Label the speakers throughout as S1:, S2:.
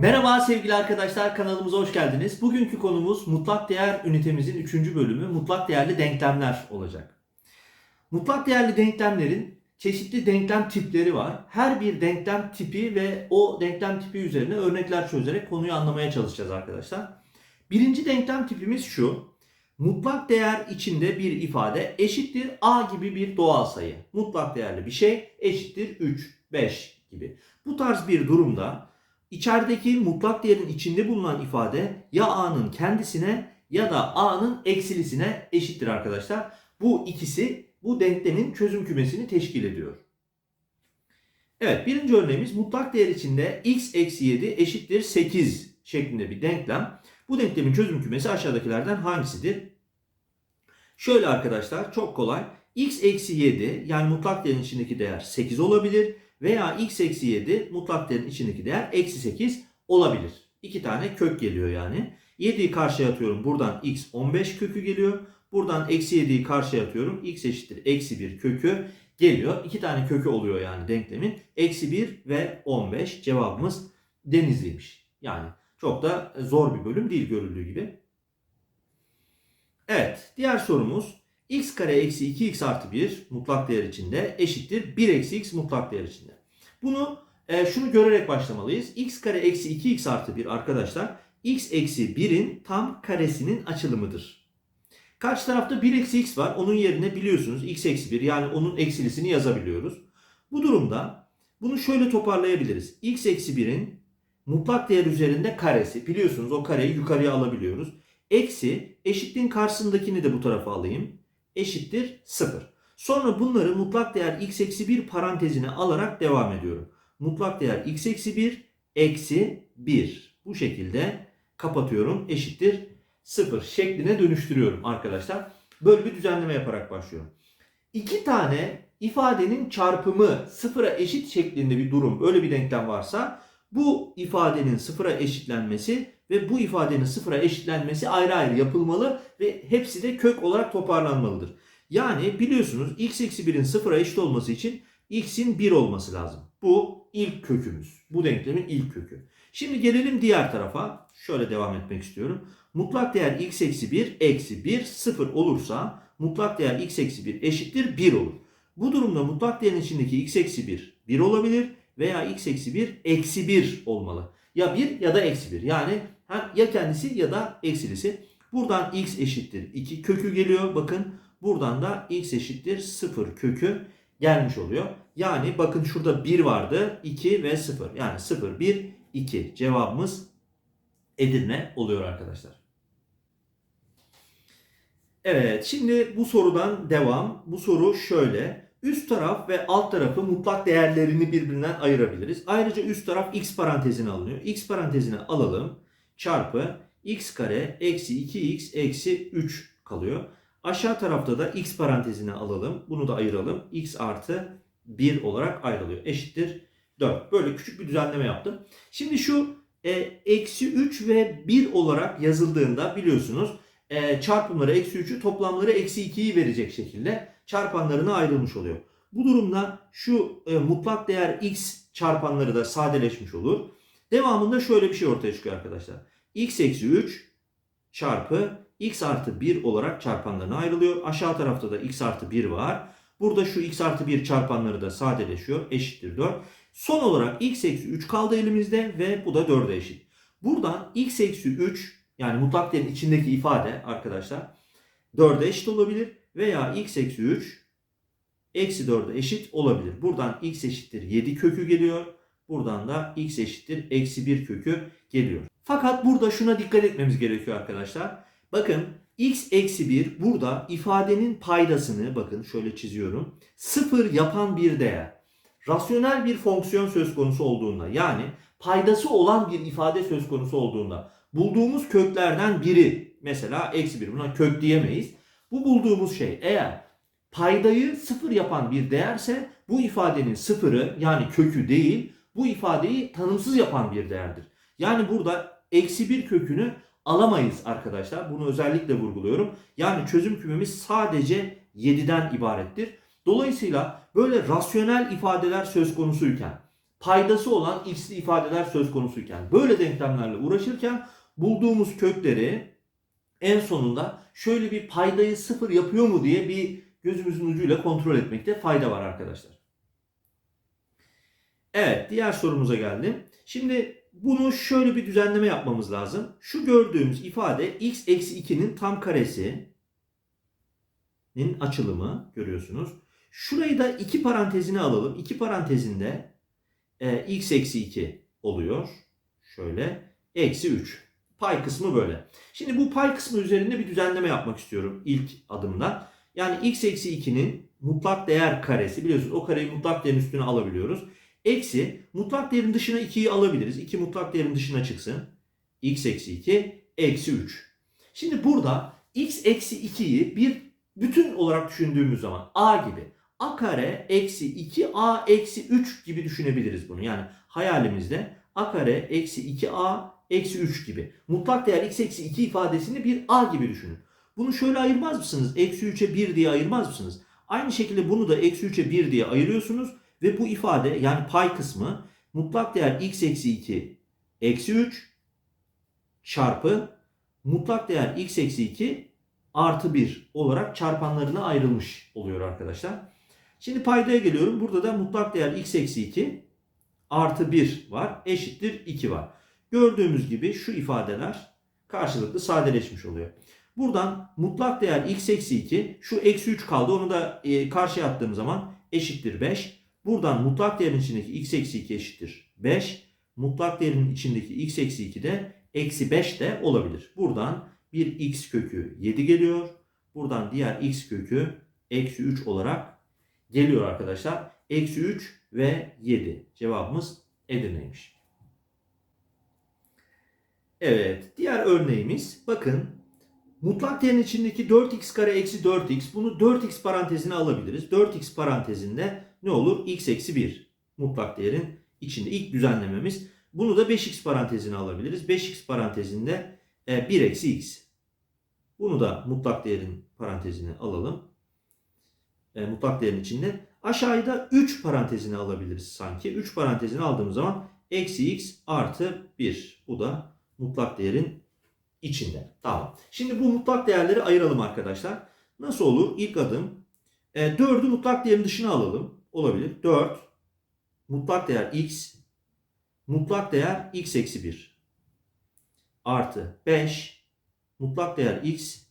S1: Merhaba sevgili arkadaşlar kanalımıza hoş geldiniz. Bugünkü konumuz mutlak değer ünitemizin 3. bölümü mutlak değerli denklemler olacak. Mutlak değerli denklemlerin çeşitli denklem tipleri var. Her bir denklem tipi ve o denklem tipi üzerine örnekler çözerek konuyu anlamaya çalışacağız arkadaşlar. Birinci denklem tipimiz şu. Mutlak değer içinde bir ifade eşittir a gibi bir doğal sayı. Mutlak değerli bir şey eşittir 3, 5 gibi. Bu tarz bir durumda İçerideki mutlak değerin içinde bulunan ifade ya a'nın kendisine ya da a'nın eksilisine eşittir arkadaşlar. Bu ikisi bu denklemin çözüm kümesini teşkil ediyor. Evet birinci örneğimiz mutlak değer içinde x eksi 7 eşittir 8 şeklinde bir denklem. Bu denklemin çözüm kümesi aşağıdakilerden hangisidir? Şöyle arkadaşlar çok kolay. x eksi 7 yani mutlak değerin içindeki değer 8 olabilir veya x eksi 7 mutlak değerin içindeki değer eksi 8 olabilir. İki tane kök geliyor yani. 7'yi karşıya atıyorum. Buradan x 15 kökü geliyor. Buradan eksi 7'yi karşıya atıyorum. x eşittir eksi 1 kökü geliyor. İki tane kökü oluyor yani denklemin. Eksi 1 ve 15 cevabımız denizliymiş. Yani çok da zor bir bölüm değil görüldüğü gibi. Evet diğer sorumuz x kare eksi 2x artı 1 mutlak değer içinde eşittir 1 eksi x mutlak değer içinde. Bunu e, şunu görerek başlamalıyız. x kare eksi 2x artı 1 arkadaşlar x eksi 1'in tam karesinin açılımıdır. Karşı tarafta 1 eksi x var. Onun yerine biliyorsunuz x eksi 1 yani onun eksilisini yazabiliyoruz. Bu durumda bunu şöyle toparlayabiliriz. x eksi 1'in mutlak değer üzerinde karesi. Biliyorsunuz o kareyi yukarıya alabiliyoruz. Eksi eşitliğin karşısındakini de bu tarafa alayım eşittir 0. Sonra bunları mutlak değer x eksi 1 parantezine alarak devam ediyorum. Mutlak değer x eksi 1 eksi 1. Bu şekilde kapatıyorum eşittir 0 şekline dönüştürüyorum arkadaşlar. Böyle bir düzenleme yaparak başlıyorum. İki tane ifadenin çarpımı sıfıra eşit şeklinde bir durum öyle bir denklem varsa bu ifadenin sıfıra eşitlenmesi ve bu ifadenin sıfıra eşitlenmesi ayrı ayrı yapılmalı ve hepsi de kök olarak toparlanmalıdır. Yani biliyorsunuz x eksi 1'in sıfıra eşit olması için x'in 1 olması lazım. Bu ilk kökümüz. Bu denklemin ilk kökü. Şimdi gelelim diğer tarafa. Şöyle devam etmek istiyorum. Mutlak değer x eksi 1 eksi 1 sıfır olursa mutlak değer x eksi 1 eşittir 1 olur. Bu durumda mutlak değerin içindeki x eksi 1 1 olabilir veya x eksi 1 eksi 1 olmalı. Ya 1 ya da eksi 1. Yani ya kendisi ya da eksilisi. Buradan x eşittir 2 kökü geliyor. Bakın buradan da x eşittir 0 kökü gelmiş oluyor. Yani bakın şurada 1 vardı 2 ve 0. Yani 0 1 2 cevabımız Edirne oluyor arkadaşlar. Evet şimdi bu sorudan devam. Bu soru şöyle. Üst taraf ve alt tarafı mutlak değerlerini birbirinden ayırabiliriz. Ayrıca üst taraf x parantezine alınıyor. x parantezine alalım. Çarpı x kare eksi 2x eksi 3 kalıyor. Aşağı tarafta da x parantezine alalım. Bunu da ayıralım. x artı 1 olarak ayrılıyor. Eşittir 4. Böyle küçük bir düzenleme yaptım. Şimdi şu e, eksi 3 ve 1 olarak yazıldığında biliyorsunuz e, çarpımları eksi 3'ü toplamları eksi 2'yi verecek şekilde çarpanlarına ayrılmış oluyor. Bu durumda şu e, mutlak değer x çarpanları da sadeleşmiş olur. Devamında şöyle bir şey ortaya çıkıyor arkadaşlar. X eksi 3 çarpı x artı 1 olarak çarpanlarına ayrılıyor. Aşağı tarafta da x artı 1 var. Burada şu x artı 1 çarpanları da sadeleşiyor. Eşittir 4. Son olarak x eksi 3 kaldı elimizde ve bu da 4'e eşit. Buradan x eksi 3 yani mutlak değerin içindeki ifade arkadaşlar 4'e eşit olabilir veya x eksi 3 eksi 4'e eşit olabilir. Buradan x eşittir 7 kökü geliyor. Buradan da x eşittir eksi 1 kökü geliyor. Fakat burada şuna dikkat etmemiz gerekiyor arkadaşlar. Bakın x eksi 1 burada ifadenin paydasını bakın şöyle çiziyorum. 0 yapan bir değer. Rasyonel bir fonksiyon söz konusu olduğunda yani paydası olan bir ifade söz konusu olduğunda bulduğumuz köklerden biri mesela eksi 1 buna kök diyemeyiz. Bu bulduğumuz şey eğer paydayı sıfır yapan bir değerse bu ifadenin sıfırı yani kökü değil bu ifadeyi tanımsız yapan bir değerdir. Yani burada eksi bir kökünü alamayız arkadaşlar. Bunu özellikle vurguluyorum. Yani çözüm kümemiz sadece 7'den ibarettir. Dolayısıyla böyle rasyonel ifadeler söz konusuyken paydası olan x'li ifadeler söz konusuyken böyle denklemlerle uğraşırken bulduğumuz kökleri en sonunda şöyle bir paydayı sıfır yapıyor mu diye bir gözümüzün ucuyla kontrol etmekte fayda var arkadaşlar. Evet diğer sorumuza geldim. Şimdi bunu şöyle bir düzenleme yapmamız lazım. Şu gördüğümüz ifade x eksi 2'nin tam karesinin açılımı görüyorsunuz. Şurayı da iki parantezine alalım. İki parantezinde e, x eksi 2 oluyor. Şöyle eksi 3. Pay kısmı böyle. Şimdi bu pay kısmı üzerinde bir düzenleme yapmak istiyorum ilk adımda. Yani x eksi 2'nin mutlak değer karesi biliyorsunuz o kareyi mutlak değerin üstüne alabiliyoruz. Eksi mutlak değerin dışına 2'yi alabiliriz. 2 mutlak değerin dışına çıksın. x eksi 2 eksi 3. Şimdi burada x eksi 2'yi bir bütün olarak düşündüğümüz zaman a gibi a kare eksi 2 a eksi 3 gibi düşünebiliriz bunu. Yani hayalimizde a kare eksi 2a eksi 3 gibi. Mutlak değer x eksi 2 ifadesini bir a gibi düşünün. Bunu şöyle ayırmaz mısınız? Eksi 3'e 1 diye ayırmaz mısınız? Aynı şekilde bunu da eksi 3'e 1 diye ayırıyorsunuz. Ve bu ifade yani pay kısmı mutlak değer x eksi 2 eksi 3 çarpı mutlak değer x eksi 2 artı 1 olarak çarpanlarına ayrılmış oluyor arkadaşlar. Şimdi paydaya geliyorum. Burada da mutlak değer x eksi 2 artı 1 var. Eşittir 2 var. Gördüğümüz gibi şu ifadeler karşılıklı sadeleşmiş oluyor. Buradan mutlak değer x eksi 2 şu eksi 3 kaldı. Onu da e, karşıya attığım zaman eşittir 5. Buradan mutlak değerin içindeki x eksi 2 eşittir 5. Mutlak değerin içindeki x eksi 2 de eksi 5 de olabilir. Buradan bir x kökü 7 geliyor. Buradan diğer x kökü eksi 3 olarak geliyor arkadaşlar. Eksi 3 ve 7. Cevabımız Edirne'ymiş. Evet. Diğer örneğimiz bakın mutlak değerin içindeki 4x kare eksi 4x bunu 4x parantezine alabiliriz. 4x parantezinde ne olur? x eksi 1 mutlak değerin içinde ilk düzenlememiz. Bunu da 5x parantezine alabiliriz. 5x parantezinde 1 eksi x. Bunu da mutlak değerin parantezine alalım. E, mutlak değerin içinde. Aşağıda 3 parantezine alabiliriz sanki. 3 parantezine aldığımız zaman eksi x artı 1. Bu da mutlak değerin içinde. Tamam. Şimdi bu mutlak değerleri ayıralım arkadaşlar. Nasıl olur? İlk adım e, 4'ü mutlak değerin dışına alalım. Olabilir. 4 mutlak değer x mutlak değer x eksi 1 artı 5 mutlak değer x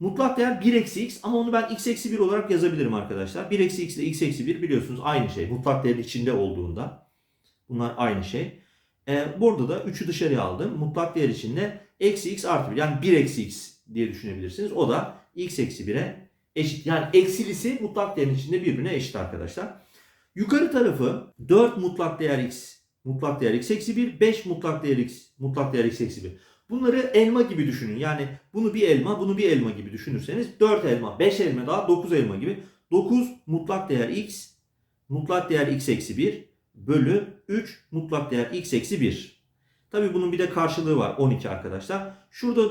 S1: mutlak değer 1 eksi x ama onu ben x eksi 1 olarak yazabilirim arkadaşlar. 1 eksi x ile x eksi 1 biliyorsunuz aynı şey. Mutlak değerin içinde olduğunda bunlar aynı şey. Ee, burada da 3'ü dışarıya aldım. Mutlak değer içinde eksi x artı 1 yani 1 eksi x diye düşünebilirsiniz. O da x eksi 1'e eşit. Yani eksilisi mutlak değerin içinde birbirine eşit arkadaşlar. Yukarı tarafı 4 mutlak değer x mutlak değer x eksi 1, 5 mutlak değer x mutlak değer x eksi 1. Bunları elma gibi düşünün. Yani bunu bir elma, bunu bir elma gibi düşünürseniz 4 elma, 5 elma daha 9 elma gibi. 9 mutlak değer x, mutlak değer x eksi 1 bölü 3 mutlak değer x eksi 1. Tabi bunun bir de karşılığı var 12 arkadaşlar. Şurada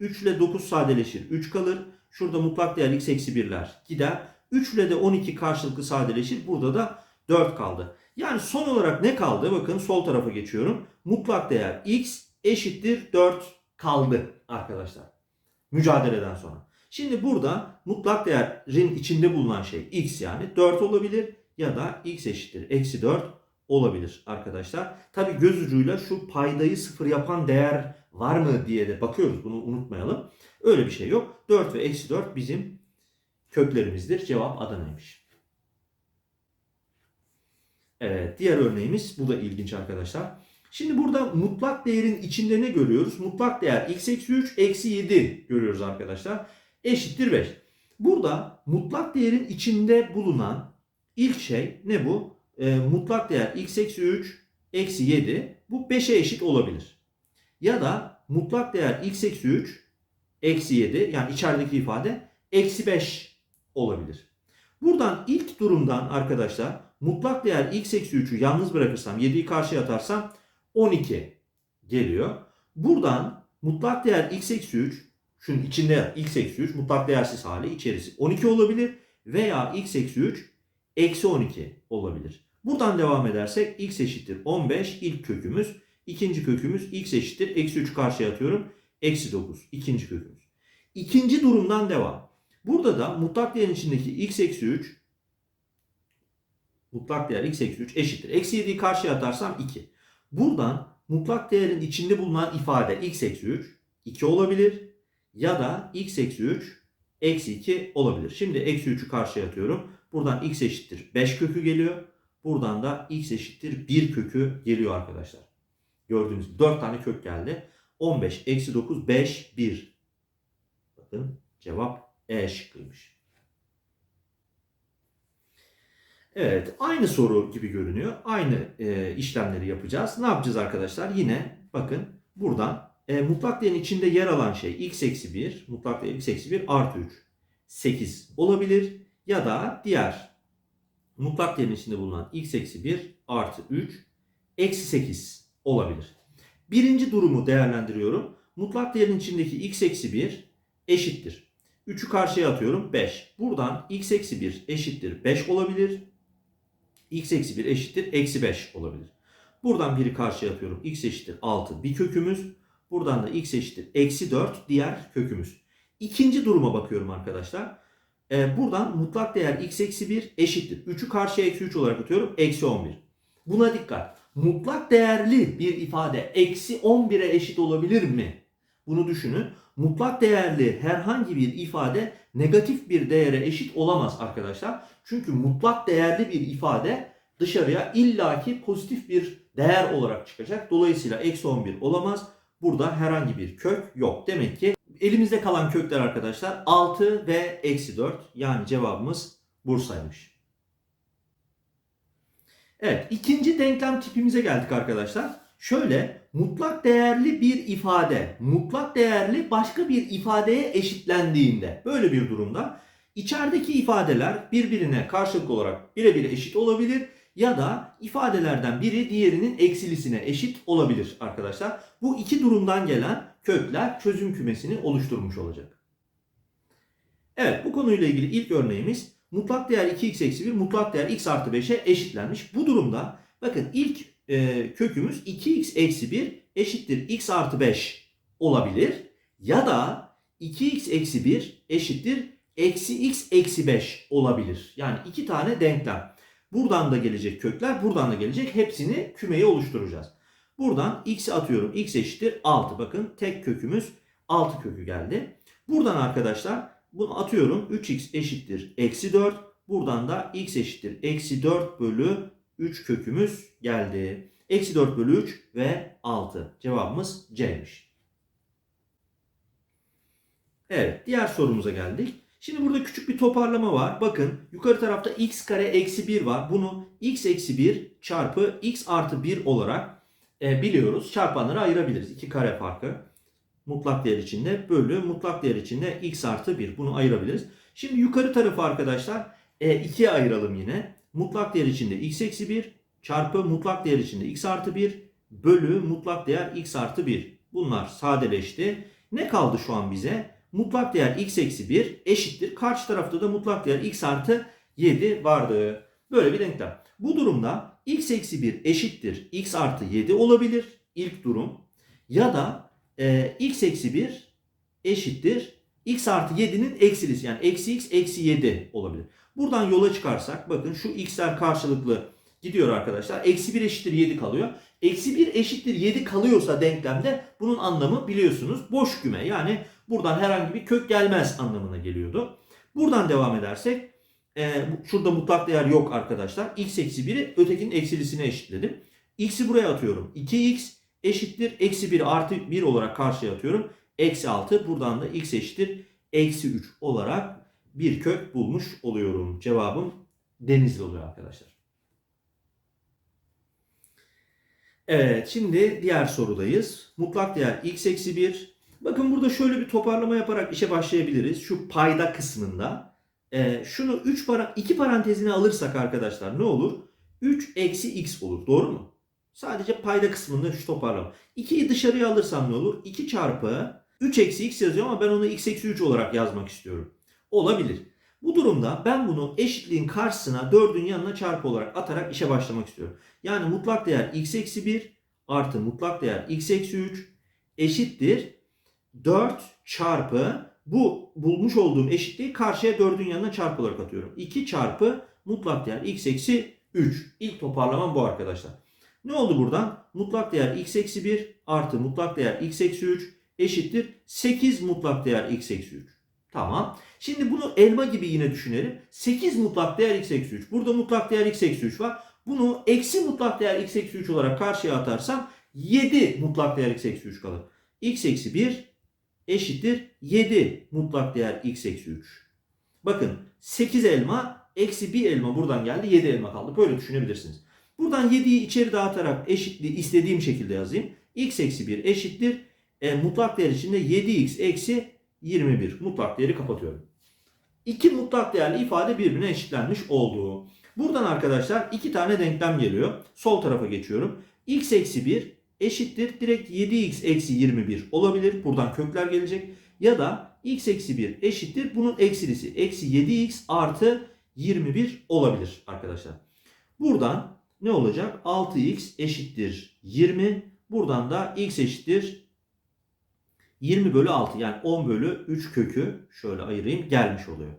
S1: 3 ile 9 sadeleşir 3 kalır. Şurada mutlak değer x eksi 1'ler gider. 3 ile de 12 karşılıklı sadeleşir. Burada da 4 kaldı. Yani son olarak ne kaldı? Bakın sol tarafa geçiyorum. Mutlak değer x eşittir 4 kaldı arkadaşlar. Mücadeleden sonra. Şimdi burada mutlak değerin içinde bulunan şey x yani 4 olabilir ya da x eşittir eksi 4 olabilir arkadaşlar. Tabi göz ucuyla şu paydayı sıfır yapan değer var mı diye de bakıyoruz. Bunu unutmayalım. Öyle bir şey yok. 4 ve eksi 4 bizim köklerimizdir. Cevap Adana'ymış. Evet diğer örneğimiz bu da ilginç arkadaşlar. Şimdi burada mutlak değerin içinde ne görüyoruz? Mutlak değer x eksi 3 eksi 7 görüyoruz arkadaşlar. Eşittir 5. Burada mutlak değerin içinde bulunan ilk şey ne bu? E, mutlak değer x eksi 3 eksi 7 bu 5'e eşit olabilir. Ya da mutlak değer x eksi 3 eksi 7 yani içerideki ifade eksi 5 olabilir. Buradan ilk durumdan arkadaşlar mutlak değer x eksi 3'ü yalnız bırakırsam 7'yi karşıya atarsam 12 geliyor. Buradan mutlak değer x eksi 3 şunun içinde x eksi 3 mutlak değersiz hali içerisi 12 olabilir veya x eksi 3 eksi 12 olabilir. Buradan devam edersek x eşittir 15 ilk kökümüz. ikinci kökümüz x eşittir. Eksi 3 karşıya atıyorum. Eksi 9 ikinci kökümüz. İkinci durumdan devam. Burada da mutlak değerin içindeki x eksi 3 mutlak değer x eksi 3 eşittir. Eksi 7'yi karşıya atarsam 2. Buradan mutlak değerin içinde bulunan ifade x eksi 3 2 olabilir ya da x eksi 3 eksi 2 olabilir. Şimdi eksi 3'ü karşıya atıyorum. Buradan x eşittir 5 kökü geliyor. Buradan da x eşittir 1 kökü geliyor arkadaşlar. Gördüğünüz gibi 4 tane kök geldi. 15 eksi 9 5 1. Bakın cevap E şıkkıymış. Evet aynı soru gibi görünüyor. Aynı e, işlemleri yapacağız. Ne yapacağız arkadaşlar? Yine bakın buradan e, mutlak değerin içinde yer alan şey x eksi 1, mutlak değer x eksi 1 artı 3, 8 olabilir. Ya da diğer mutlak değerin içinde bulunan x eksi 1 artı 3, eksi 8 olabilir. Birinci durumu değerlendiriyorum. Mutlak değerin içindeki x eksi 1 eşittir. 3'ü karşıya atıyorum 5. Buradan x eksi 1 eşittir 5 olabilir. x eksi 1 eşittir eksi 5 olabilir. Buradan biri karşıya atıyorum. x eşittir 6 bir kökümüz. Buradan da x eşittir eksi 4 diğer kökümüz. İkinci duruma bakıyorum arkadaşlar. Ee, buradan mutlak değer x eksi 1 eşittir. 3'ü karşıya eksi 3 olarak atıyorum. Eksi 11. Buna dikkat. Mutlak değerli bir ifade eksi 11'e eşit olabilir mi? Bunu düşünün. Mutlak değerli herhangi bir ifade negatif bir değere eşit olamaz arkadaşlar. Çünkü mutlak değerli bir ifade dışarıya illaki pozitif bir değer olarak çıkacak. Dolayısıyla eksi 11 olamaz. Burada herhangi bir kök yok. Demek ki elimizde kalan kökler arkadaşlar 6 ve eksi 4. Yani cevabımız Bursa'ymış. Evet ikinci denklem tipimize geldik arkadaşlar. Şöyle mutlak değerli bir ifade mutlak değerli başka bir ifadeye eşitlendiğinde böyle bir durumda içerideki ifadeler birbirine karşılık olarak birebir eşit olabilir ya da ifadelerden biri diğerinin eksilisine eşit olabilir arkadaşlar. Bu iki durumdan gelen kökler çözüm kümesini oluşturmuş olacak. Evet bu konuyla ilgili ilk örneğimiz mutlak değer 2x eksi 1 mutlak değer x artı 5'e eşitlenmiş. Bu durumda bakın ilk e, kökümüz 2x eksi 1 eşittir x artı 5 olabilir. Ya da 2x eksi 1 eşittir eksi x eksi 5 olabilir. Yani iki tane denklem. Buradan da gelecek kökler, buradan da gelecek. Hepsini kümeye oluşturacağız. Buradan x'i atıyorum. x eşittir 6. Bakın tek kökümüz 6 kökü geldi. Buradan arkadaşlar bunu atıyorum. 3x eşittir eksi 4. Buradan da x eşittir eksi 4 bölü 3 kökümüz geldi. Eksi 4 bölü 3 ve 6. Cevabımız C'miş. Evet diğer sorumuza geldik. Şimdi burada küçük bir toparlama var. Bakın yukarı tarafta x kare eksi 1 var. Bunu x eksi 1 çarpı x artı 1 olarak e, biliyoruz. Çarpanları ayırabiliriz. İki kare farkı. Mutlak değer içinde bölü mutlak değer içinde x artı 1. Bunu ayırabiliriz. Şimdi yukarı tarafı arkadaşlar e, ayıralım yine. Mutlak değer içinde x eksi 1 çarpı mutlak değer içinde x artı 1 bölü mutlak değer x artı 1. Bunlar sadeleşti. Ne kaldı şu an bize? Mutlak değer x eksi 1 eşittir. Karşı tarafta da mutlak değer x artı 7 vardı. Böyle bir denklem. Bu durumda x eksi 1 eşittir x artı 7 olabilir. İlk durum. Ya da e, x eksi 1 eşittir x artı 7'nin eksilisi. Yani eksi x eksi 7 olabilir. Buradan yola çıkarsak bakın şu x'ler karşılıklı gidiyor arkadaşlar. Eksi 1 eşittir 7 kalıyor. Eksi 1 eşittir 7 kalıyorsa denklemde bunun anlamı biliyorsunuz boş küme. Yani buradan herhangi bir kök gelmez anlamına geliyordu. Buradan devam edersek e, şurada mutlak değer yok arkadaşlar. x eksi 1'i ötekinin eksilisine eşitledim. x'i buraya atıyorum. 2x eşittir eksi 1 artı 1 olarak karşıya atıyorum. Eksi 6 buradan da x eşittir eksi 3 olarak bir kök bulmuş oluyorum. Cevabım denizli oluyor arkadaşlar. Evet şimdi diğer sorudayız. Mutlak değer x eksi 1. Bakın burada şöyle bir toparlama yaparak işe başlayabiliriz. Şu payda kısmında. Ee, şunu 3 para, 2 parantezine alırsak arkadaşlar ne olur? 3 eksi x olur. Doğru mu? Sadece payda kısmında şu toparlama. 2'yi dışarıya alırsam ne olur? 2 çarpı 3 eksi x yazıyor ama ben onu x eksi 3 olarak yazmak istiyorum. Olabilir. Bu durumda ben bunu eşitliğin karşısına 4'ün yanına çarpı olarak atarak işe başlamak istiyorum. Yani mutlak değer x eksi 1 artı mutlak değer x eksi 3 eşittir 4 çarpı bu bulmuş olduğum eşitliği karşıya 4'ün yanına çarpı olarak atıyorum. 2 çarpı mutlak değer x eksi 3. İlk toparlamam bu arkadaşlar. Ne oldu buradan? Mutlak değer x eksi 1 artı mutlak değer x eksi 3 eşittir 8 mutlak değer x eksi 3. Tamam. Şimdi bunu elma gibi yine düşünelim. 8 mutlak değer x eksi 3. Burada mutlak değer x eksi 3 var. Bunu eksi mutlak değer x eksi 3 olarak karşıya atarsam 7 mutlak değer x eksi 3 kalır. x eksi 1 eşittir 7 mutlak değer x eksi 3. Bakın 8 elma eksi 1 elma buradan geldi 7 elma kaldı. Böyle düşünebilirsiniz. Buradan 7'yi içeri dağıtarak eşitliği istediğim şekilde yazayım. x eksi 1 eşittir. E, mutlak değer içinde 7x eksi 21. Mutlak değeri kapatıyorum. İki mutlak değerli ifade birbirine eşitlenmiş oldu. Buradan arkadaşlar iki tane denklem geliyor. Sol tarafa geçiyorum. x eksi 1 eşittir. Direkt 7x eksi 21 olabilir. Buradan kökler gelecek. Ya da x eksi 1 eşittir. Bunun eksilisi. Eksi 7x artı 21 olabilir arkadaşlar. Buradan ne olacak? 6x eşittir 20. Buradan da x eşittir 20 bölü 6 yani 10 bölü 3 kökü şöyle ayırayım gelmiş oluyor.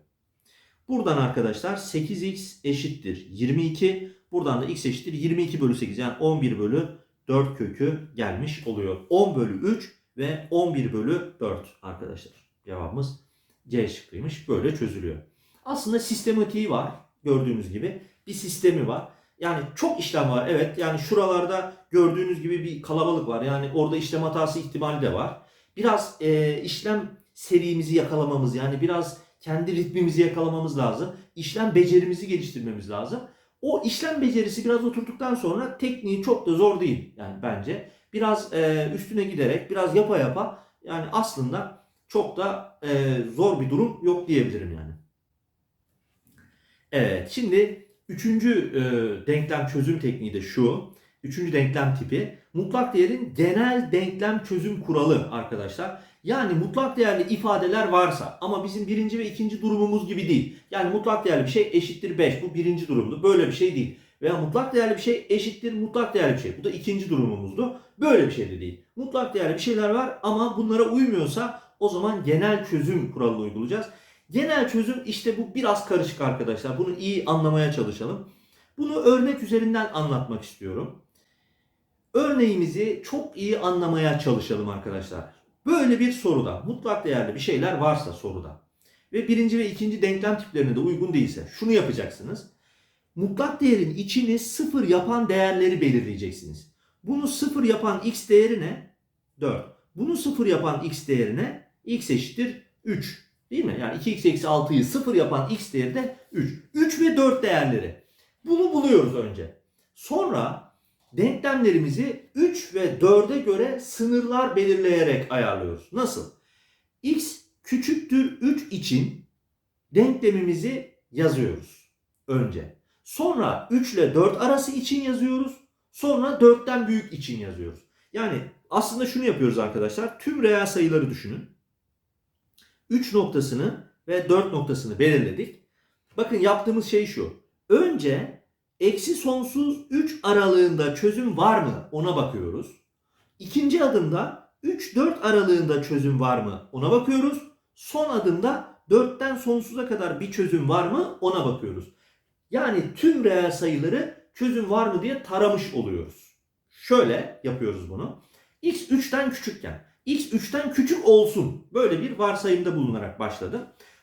S1: Buradan arkadaşlar 8x eşittir 22. Buradan da x eşittir 22 bölü 8 yani 11 bölü 4 kökü gelmiş oluyor. 10 bölü 3 ve 11 bölü 4 arkadaşlar. Cevabımız C şıkkıymış. Böyle çözülüyor. Aslında sistematiği var. Gördüğünüz gibi bir sistemi var. Yani çok işlem var. Evet yani şuralarda gördüğünüz gibi bir kalabalık var. Yani orada işlem hatası ihtimali de var. Biraz e, işlem serimizi yakalamamız yani biraz kendi ritmimizi yakalamamız lazım. İşlem becerimizi geliştirmemiz lazım. O işlem becerisi biraz oturduktan sonra tekniği çok da zor değil yani bence. Biraz e, üstüne giderek biraz yapa yapa yani aslında çok da e, zor bir durum yok diyebilirim yani. Evet şimdi üçüncü e, denklem çözüm tekniği de şu. Üçüncü denklem tipi mutlak değerin genel denklem çözüm kuralı arkadaşlar. Yani mutlak değerli ifadeler varsa ama bizim birinci ve ikinci durumumuz gibi değil. Yani mutlak değerli bir şey eşittir 5 bu birinci durumdu. Böyle bir şey değil. Veya mutlak değerli bir şey eşittir mutlak değerli bir şey. Bu da ikinci durumumuzdu. Böyle bir şey de değil. Mutlak değerli bir şeyler var ama bunlara uymuyorsa o zaman genel çözüm kuralını uygulayacağız. Genel çözüm işte bu biraz karışık arkadaşlar. Bunu iyi anlamaya çalışalım. Bunu örnek üzerinden anlatmak istiyorum. Örneğimizi çok iyi anlamaya çalışalım arkadaşlar. Böyle bir soruda mutlak değerli bir şeyler varsa soruda ve birinci ve ikinci denklem tiplerine de uygun değilse şunu yapacaksınız. Mutlak değerin içini sıfır yapan değerleri belirleyeceksiniz. Bunu sıfır yapan x değeri ne? 4. Bunu sıfır yapan x değerine x eşittir 3. Değil mi? Yani 2x eksi 6'yı sıfır yapan x değeri de 3. 3 ve 4 değerleri. Bunu buluyoruz önce. Sonra denklemlerimizi 3 ve 4'e göre sınırlar belirleyerek ayarlıyoruz. Nasıl? x küçüktür 3 için denklemimizi yazıyoruz önce. Sonra 3 ile 4 arası için yazıyoruz. Sonra 4'ten büyük için yazıyoruz. Yani aslında şunu yapıyoruz arkadaşlar. Tüm reel sayıları düşünün. 3 noktasını ve 4 noktasını belirledik. Bakın yaptığımız şey şu. Önce eksi sonsuz 3 aralığında çözüm var mı ona bakıyoruz. İkinci adımda 3-4 aralığında çözüm var mı ona bakıyoruz. Son adımda 4'ten sonsuza kadar bir çözüm var mı ona bakıyoruz. Yani tüm reel sayıları çözüm var mı diye taramış oluyoruz. Şöyle yapıyoruz bunu. x 3'ten küçükken x 3'ten küçük olsun. Böyle bir varsayımda bulunarak başladım.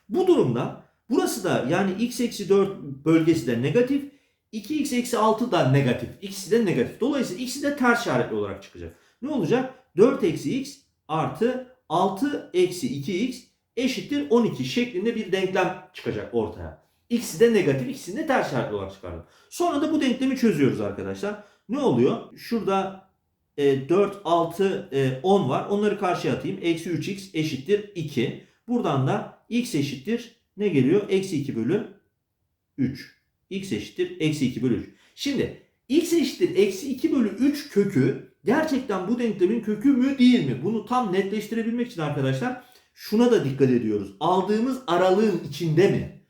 S1: Bu durumda burası da yani x eksi 4 bölgesi de negatif. 2x eksi 6 da negatif. İkisi de negatif. Dolayısıyla ikisi de ters işaretli olarak çıkacak. Ne olacak? 4 eksi x artı 6 eksi 2x eşittir 12 şeklinde bir denklem çıkacak ortaya. İkisi de negatif, ikisini de ters işaretli olarak çıkardım. Sonra da bu denklemi çözüyoruz arkadaşlar. Ne oluyor? Şurada e, 4, 6, e, 10 var. Onları karşıya atayım. Eksi 3x eşittir 2. Buradan da x eşittir ne geliyor? Eksi 2 bölü 3. x eşittir eksi 2 bölü 3. Şimdi x eşittir eksi 2 bölü 3 kökü gerçekten bu denklemin kökü mü değil mi? Bunu tam netleştirebilmek için arkadaşlar şuna da dikkat ediyoruz. Aldığımız aralığın içinde mi?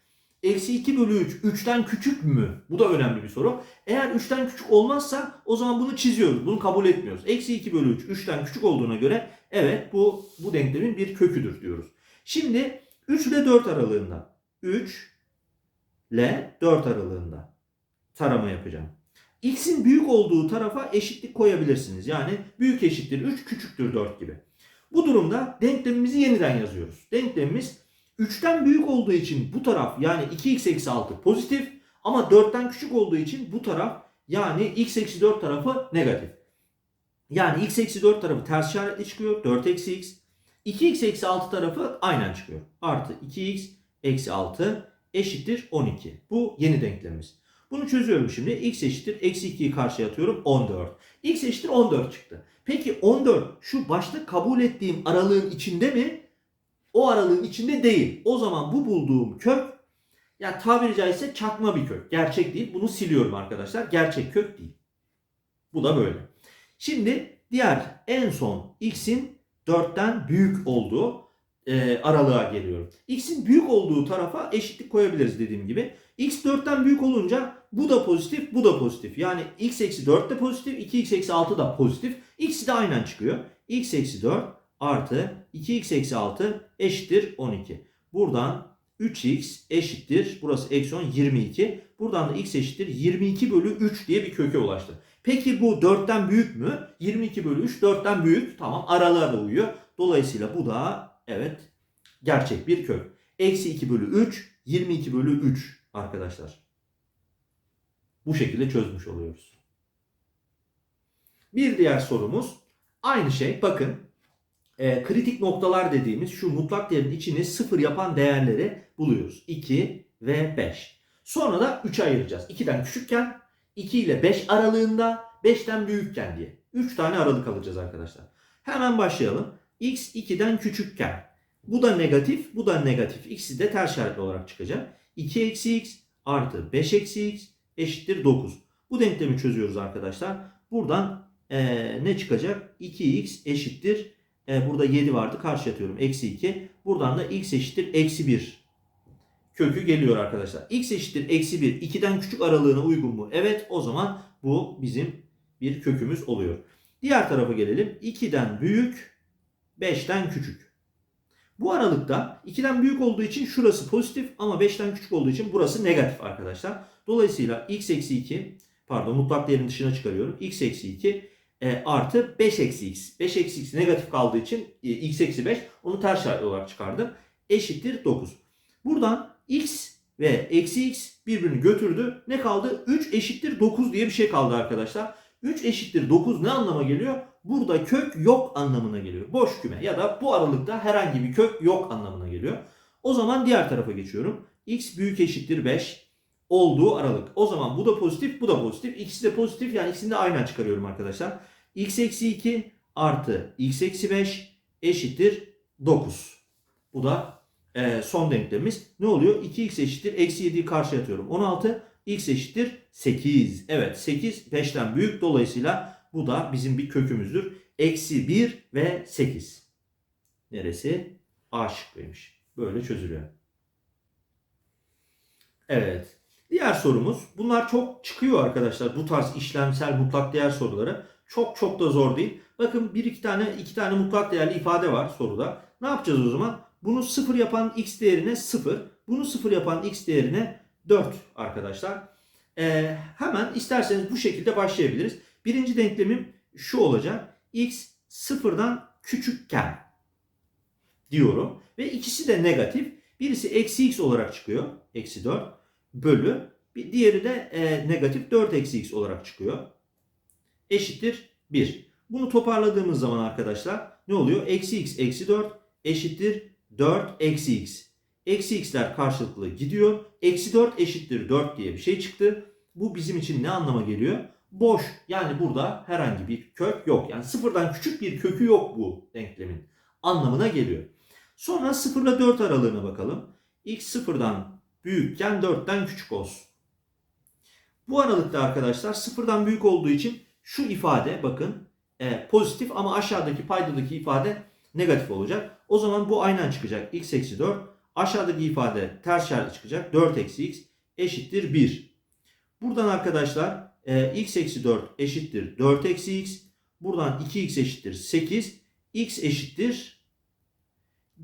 S1: Eksi 2 bölü 3 3'ten küçük mü? Bu da önemli bir soru. Eğer 3'ten küçük olmazsa o zaman bunu çiziyoruz. Bunu kabul etmiyoruz. Eksi 2 bölü 3 3'ten küçük olduğuna göre evet bu bu denklemin bir köküdür diyoruz. Şimdi 3 ile 4 aralığında. 3 ile 4 aralığında tarama yapacağım. X'in büyük olduğu tarafa eşitlik koyabilirsiniz. Yani büyük eşittir 3 küçüktür 4 gibi. Bu durumda denklemimizi yeniden yazıyoruz. Denklemimiz 3'ten büyük olduğu için bu taraf yani 2x eksi 6 pozitif ama 4'ten küçük olduğu için bu taraf yani x eksi 4 tarafı negatif. Yani x eksi 4 tarafı ters işaretli çıkıyor. 4 eksi x. 2x eksi 6 tarafı aynen çıkıyor. Artı 2x eksi 6 eşittir 12. Bu yeni denklemimiz. Bunu çözüyorum şimdi. x eşittir. Eksi 2'yi karşıya atıyorum. 14. x eşittir 14 çıktı. Peki 14 şu başta kabul ettiğim aralığın içinde mi? O aralığın içinde değil. O zaman bu bulduğum kök ya tabiri caizse çakma bir kök. Gerçek değil. Bunu siliyorum arkadaşlar. Gerçek kök değil. Bu da böyle. Şimdi diğer en son x'in 4'ten büyük olduğu e, aralığa geliyorum. X'in büyük olduğu tarafa eşitlik koyabiliriz dediğim gibi. X 4'ten büyük olunca bu da pozitif, bu da pozitif. Yani x eksi 4 de pozitif, 2x eksi 6 da pozitif. X'i de aynen çıkıyor. x eksi 4 artı 2x eksi 6 eşittir 12. Buradan 3x eşittir, burası eksi 10 22. Buradan da x eşittir 22 bölü 3 diye bir köke ulaştı. Peki bu 4'ten büyük mü? 22 bölü 3 4'ten büyük. Tamam aralığa da uyuyor. Dolayısıyla bu da evet gerçek bir kök. Eksi 2 bölü 3 22 bölü 3 arkadaşlar. Bu şekilde çözmüş oluyoruz. Bir diğer sorumuz aynı şey. Bakın e, kritik noktalar dediğimiz şu mutlak değerin içini sıfır yapan değerleri buluyoruz. 2 ve 5. Sonra da 3'e ayıracağız. 2'den küçükken 2 ile 5 aralığında 5'ten büyükken diye. 3 tane aralık alacağız arkadaşlar. Hemen başlayalım. X 2'den küçükken. Bu da negatif, bu da negatif. İkisi de ters işaretli olarak çıkacak. 2 eksi x artı 5 eksi x eşittir 9. Bu denklemi çözüyoruz arkadaşlar. Buradan ee, ne çıkacak? 2x eşittir. E, burada 7 vardı. Karşı atıyorum. Eksi 2. Buradan da x eşittir. Eksi 1 kökü geliyor arkadaşlar. x eşittir. Eksi 1. 2'den küçük aralığına uygun mu? Evet. O zaman bu bizim bir kökümüz oluyor. Diğer tarafa gelelim. 2'den büyük. 5'ten küçük. Bu aralıkta 2'den büyük olduğu için şurası pozitif ama 5'ten küçük olduğu için burası negatif arkadaşlar. Dolayısıyla x eksi 2 pardon mutlak değerin dışına çıkarıyorum. x eksi 2 e, artı 5 eksi x. 5 eksi x negatif kaldığı için e, x eksi 5 onu ters olarak çıkardım. Eşittir 9. Buradan x ve eksi x birbirini götürdü. Ne kaldı? 3 eşittir 9 diye bir şey kaldı arkadaşlar. 3 eşittir 9 ne anlama geliyor? Burada kök yok anlamına geliyor. Boş küme ya da bu aralıkta herhangi bir kök yok anlamına geliyor. O zaman diğer tarafa geçiyorum. x büyük eşittir 5 olduğu aralık. O zaman bu da pozitif, bu da pozitif. İkisi de pozitif yani ikisini de aynen çıkarıyorum arkadaşlar. x eksi 2 artı x eksi 5 eşittir 9. Bu da e, son denklemimiz. Ne oluyor? 2x eşittir. Eksi 7'yi karşıya atıyorum. 16. x eşittir 8. Evet 8 5'ten büyük. Dolayısıyla bu da bizim bir kökümüzdür. Eksi 1 ve 8. Neresi? A şıkkıymış. Böyle çözülüyor. Evet. Diğer sorumuz. Bunlar çok çıkıyor arkadaşlar. Bu tarz işlemsel mutlak değer soruları. Çok çok da zor değil. Bakın bir iki tane iki tane mutlak değerli ifade var soruda. Ne yapacağız o zaman? Bunu sıfır yapan x değerine 0. Bunu sıfır yapan x değerine 4 arkadaşlar. Ee, hemen isterseniz bu şekilde başlayabiliriz. Birinci denklemim şu olacak. x sıfırdan küçükken diyorum. Ve ikisi de negatif. Birisi eksi x olarak çıkıyor. Eksi 4 bölü. Bir diğeri de e, negatif 4 eksi x olarak çıkıyor. Eşittir 1. Bunu toparladığımız zaman arkadaşlar ne oluyor? Eksi x eksi 4 eşittir 4 eksi x. Eksi x'ler karşılıklı gidiyor. Eksi 4 eşittir 4 diye bir şey çıktı. Bu bizim için ne anlama geliyor? Boş. Yani burada herhangi bir kök yok. Yani sıfırdan küçük bir kökü yok bu denklemin. Anlamına geliyor. Sonra 0 ile 4 aralığına bakalım. x sıfırdan büyükken 4'ten küçük olsun. Bu aralıkta arkadaşlar sıfırdan büyük olduğu için şu ifade bakın e, pozitif ama aşağıdaki paydadaki ifade negatif olacak. O zaman bu aynen çıkacak. x eksi 4 Aşağıdaki ifade ters işaret çıkacak. 4 eksi x eşittir 1. Buradan arkadaşlar e, x eksi 4 eşittir 4 eksi x. Buradan 2x eşittir 8. x eşittir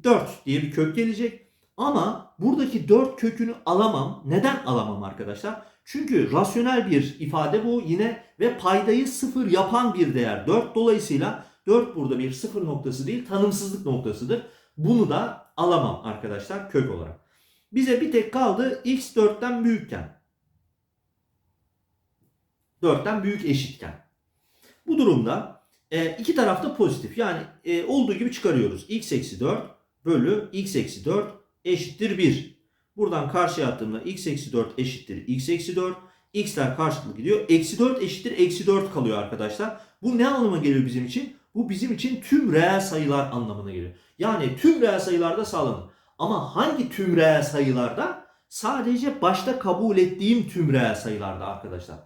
S1: 4 diye bir kök gelecek. Ama buradaki 4 kökünü alamam. Neden alamam arkadaşlar? Çünkü rasyonel bir ifade bu yine ve paydayı sıfır yapan bir değer 4. Dolayısıyla 4 burada bir sıfır noktası değil tanımsızlık noktasıdır. Bunu da alamam arkadaşlar kök olarak. Bize bir tek kaldı x 4'ten büyükken. 4'ten büyük eşitken. Bu durumda e, iki tarafta pozitif. Yani e, olduğu gibi çıkarıyoruz. x eksi 4 bölü x eksi 4 eşittir 1. Buradan karşıya attığımda x eksi 4 eşittir x eksi 4. x'ler karşılıklı gidiyor. Eksi 4 eşittir eksi 4 kalıyor arkadaşlar. Bu ne anlama geliyor bizim için? Bu bizim için tüm reel sayılar anlamına geliyor. Yani tüm reel sayılarda sağlanır. Ama hangi tüm reel sayılarda? Sadece başta kabul ettiğim tüm reel sayılarda arkadaşlar.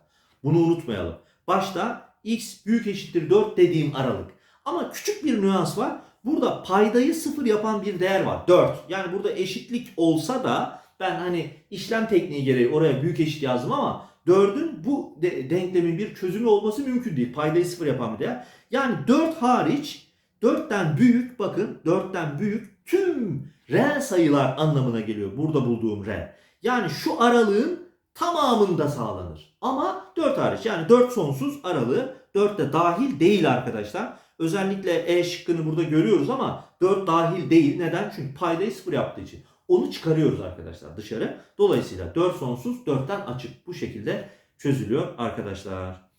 S1: Bunu unutmayalım. Başta x büyük eşittir 4 dediğim aralık. Ama küçük bir nüans var. Burada paydayı sıfır yapan bir değer var. 4. Yani burada eşitlik olsa da ben hani işlem tekniği gereği oraya büyük eşit yazdım ama 4'ün bu de- denklemin bir çözümü olması mümkün değil. Paydayı sıfır yapan bir değer. Yani 4 hariç 4'ten büyük bakın 4'ten büyük tüm reel sayılar anlamına geliyor. Burada bulduğum reel. Yani şu aralığın tamamında sağlanır. Ama 4 hariç yani 4 sonsuz aralığı 4 de dahil değil arkadaşlar. Özellikle E şıkkını burada görüyoruz ama 4 dahil değil. Neden? Çünkü paydayı sıfır yaptığı için. Onu çıkarıyoruz arkadaşlar dışarı. Dolayısıyla 4 sonsuz 4'ten açık bu şekilde çözülüyor arkadaşlar.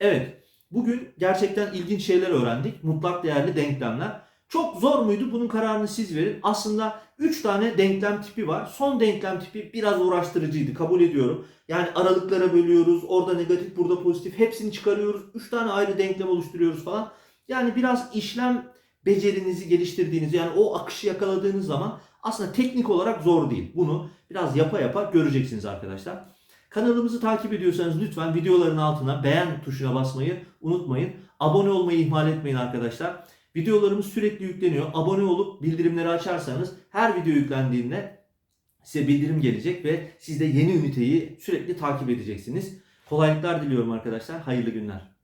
S1: Evet bugün gerçekten ilginç şeyler öğrendik. Mutlak değerli denklemler. Çok zor muydu? Bunun kararını siz verin. Aslında 3 tane denklem tipi var. Son denklem tipi biraz uğraştırıcıydı kabul ediyorum. Yani aralıklara bölüyoruz. Orada negatif, burada pozitif. Hepsini çıkarıyoruz. 3 tane ayrı denklem oluşturuyoruz falan. Yani biraz işlem becerinizi geliştirdiğiniz yani o akışı yakaladığınız zaman aslında teknik olarak zor değil. Bunu biraz yapa yapa göreceksiniz arkadaşlar. Kanalımızı takip ediyorsanız lütfen videoların altına beğen tuşuna basmayı unutmayın. Abone olmayı ihmal etmeyin arkadaşlar. Videolarımız sürekli yükleniyor. Abone olup bildirimleri açarsanız her video yüklendiğinde size bildirim gelecek ve siz de yeni üniteyi sürekli takip edeceksiniz. Kolaylıklar diliyorum arkadaşlar. Hayırlı günler.